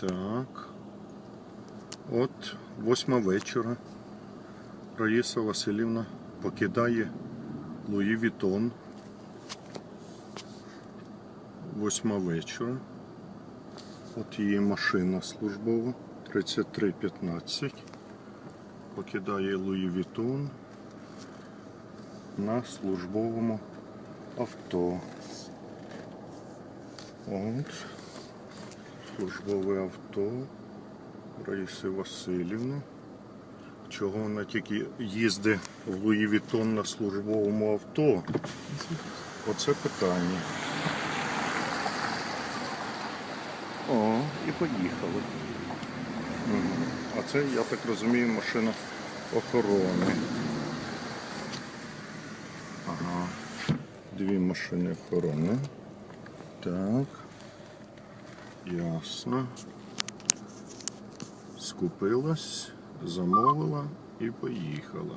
Так. От восьма вечора. Раїса Васильівна покидає Луї Вітон. Восьма вечора. От її машина службова 3315. Покидає Луї Вітон на службовому авто. От. Службове авто Раїси Васильівни. Чого вона тільки їздить в Луї Вітон на службовому авто? Оце питання. О, і поїхали. А це, я так розумію, машина охорони. Ага. Дві машини охорони. Так. Ясно. Скупилась, замовила і поїхала.